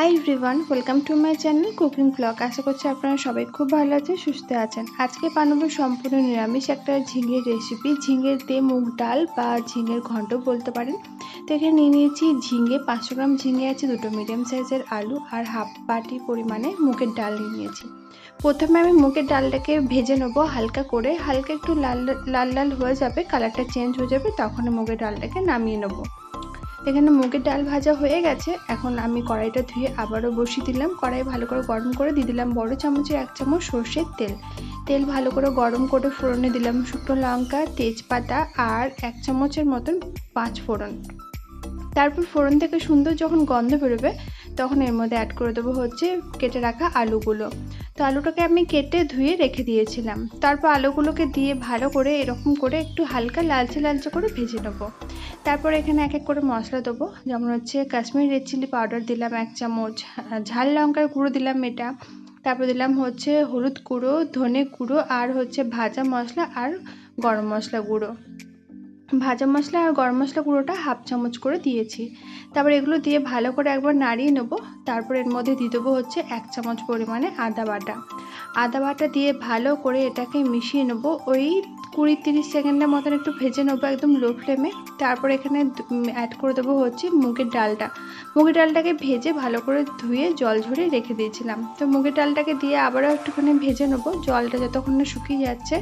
Hi everyone welcome to my channel cooking blog আশা করছি আপনারা সবাই খুব ভালো আছেন, সুস্থ আছেন। আজকে বানাবো সম্পূর্ণ নিরামিষ একটা ঝিঙের রেসিপি ঝিঙের দিয়ে মুগ ডাল বা ঝিঙের ঘন্ট বলতে পারেন। তো এখানে নিয়ে নিয়েছি ঝিঙে, পাঁচশো গ্রাম ঝিঙে আছে, দুটো মিডিয়াম সাইজের আলু আর হাফ বাটি পরিমাণে মুগের ডাল নিয়ে নিয়েছি। প্রথমে আমি মুগের ডালটাকে ভেজে নেব হালকা করে। হালকা একটু লাল লাল লাল হয়ে যাবে কালারটা চেঞ্জ হয়ে যাবে, তখন মুগের ডালটাকে নামিয়ে নেব। এখানে মুগের ডাল ভাজা হয়ে গেছে। এখন আমি কড়াইটা ধুয়ে আবারও বসিয়ে দিলাম। কড়াই ভালো করে গরম করে দিয়ে দিলাম বড় চামচের এক চামচ সর্ষের তেল। তেল ভালো করে গরম করে ফোড়নে দিলাম শুকনো লঙ্কা, তেজপাতা আর এক চামচের মতন পাঁচ ফোড়ন। তারপর ফোড়ন থেকে সুন্দর যখন গন্ধ বেরোবে তখন এর মধ্যে অ্যাড করে দেবো হচ্ছে কেটে রাখা আলুগুলো। তো আলুটাকে আমি কেটে ধুয়ে রেখে দিয়েছিলাম। তারপর আলুগুলোকে দিয়ে ভালো করে এরকম করে একটু হালকা লালচে লালচে করে ভেজে নেব। তারপর এখানে এক এক করে মশলা দেবো। যেমন হচ্ছে কাশ্মীরি রেড চিলি পাউডার দিলাম এক চামচ, ঝাল লঙ্কার গুঁড়ো দিলাম এটা। তারপর দিলাম হচ্ছে হলুদ গুঁড়ো, ধনে গুঁড়ো আর হচ্ছে ভাজা মশলা আর গরম মশলা গুঁড়ো। ভাজা মশলা আর গরম মশলা গুঁড়োটা হাফ চামচ করে দিয়েছি। তারপর এগুলো দিয়ে ভালো করে একবার নাড়িয়ে নেব। তারপর এর মধ্যে দিয়ে দেবো হচ্ছে এক চামচ পরিমাণে আদা বাটা। আদা বাটা দিয়ে ভালো করে এটাকে মিশিয়ে নেব। ওই কুড়ি তিরিশ সেকেন্ডের মতন একটু ভেজে নেব একদম লো ফ্লেমে। তারপর এখানে অ্যাড করে দেবো হচ্ছে মুগের ডালটা। মুগের ডালটাকে ভেজে ভালো করে ধুয়ে জল ঝরিয়ে রেখে দিয়েছিলাম। তো মুগের ডালটাকে দিয়ে আবারও একটুখানি ভেজে নেব। জলটা যতক্ষণ না শুকিয়ে যাচ্ছে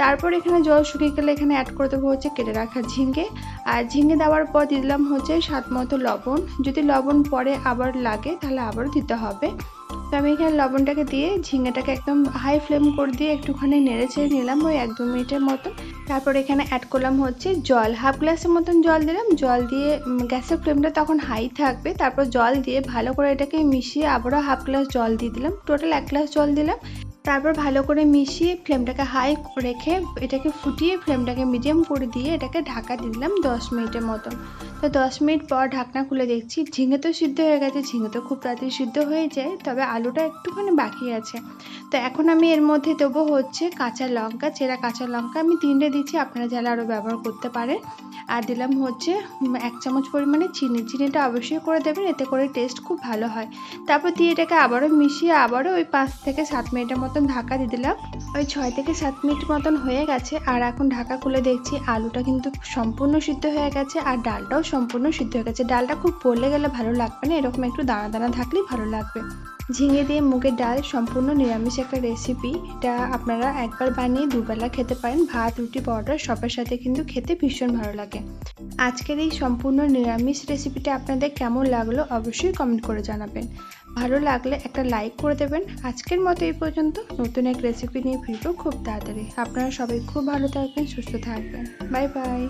তারপর এখানে জল শুকিয়ে গেলে এখানে অ্যাড করে দেবো হচ্ছে কেটে রাখা ঝিঙ্গে। আর ঝিঙ্গে দেওয়ার পর দিয়ে দিলাম হচ্ছে স্বাদ মতো লবণ। যদি লবণ পরে আবার লাগে তাহলে আবারও দিতে হবে। তো আমি এখানে লবণটাকে দিয়ে ঝিঙেটাকে একদম হাই ফ্লেম করে দিয়ে একটুখানি নেড়ে ছেড়ে নিলাম ওই এক দু মিনিটের মতো তারপর এখানে অ্যাড করলাম হচ্ছে জল। হাফ গ্লাসের মতন জল দিলাম। জল দিয়ে গ্যাসের ফ্লেমটা তখন হাই থাকবে। তারপর জল দিয়ে ভালো করে এটাকে মিশিয়ে আবারও হাফ গ্লাস জল দিয়ে দিলাম। টোটাল এক গ্লাস জল দিলাম। তারপর ভালো করে মিশিয়ে ফ্লেমটাকে হাই রেখে এটাকে ফুটিয়ে ফ্লেমটাকে মিডিয়াম করে দিয়ে এটাকে ঢাকা দিয়ে দিলাম দশ মিনিটের মতন তো দশ মিনিট পর ঢাকনা খুলে দেখছি, ঝিঙে তো সিদ্ধ হয়ে গেছে, ঝিঙে তো খুব তাড়াতাড়ি সিদ্ধ হয়ে যায়, তবে আলুটা একটুখানি বাকি আছে। তো এখন আমি এর মধ্যে দেবো হচ্ছে কাঁচা লঙ্কা, চেরা কাঁচা লঙ্কা। আমি তিনটে দিচ্ছি, আপনারা যারা আরও ব্যবহার করতে পারেন। আর দিলাম হচ্ছে এক চামচ পরিমাণে চিনি। চিনিটা অবশ্যই করে দেবেন, এতে করে টেস্ট খুব ভালো হয়। তারপর দিয়ে এটাকে আবারও মিশিয়ে আবারও ওই পাঁচ থেকে সাত মিনিটের মতন ঢাকা দিয়ে দিলাম। ওই ছয় থেকে সাত মিনিট মতন হয়ে গেছে। আর এখন ঢাকা খুলে দেখছি আলুটা কিন্তু সম্পূর্ণ সিদ্ধ হয়ে গেছে আর ডালটাও সম্পূর্ণ সিদ্ধ হয়ে গেছে। ডালটা খুব পড়লে গেলে ভালো লাগবে না। এরকম একটু দানা দানা থাকলেই ভালো লাগবে। ঝিঙে দিয়ে মুগের ডাল, সম্পূর্ণ নিরামিষ একটা রেসিপি এটা আপনারা একবার বানিয়ে দুবেলা খেতে পারেন। ভাত, রুটি, পরোটা সবার সাথে কিন্তু খেতে ভীষণ ভালো লাগে। আজকের এই সম্পূর্ণ নিরামিষ রেসিপিটা আপনাদের কেমন লাগল অবশ্যই কমেন্ট করে জানাবেন। ভালো লাগলে একটা লাইক করে দেবেন। আজকের মতো এই পর্যন্ত। নতুন এক রেসিপি নিয়ে ফিরবো খুব তাড়াতাড়ি। আপনারা সবাই খুব ভালো থাকবেন, সুস্থ থাকবেন। Bye bye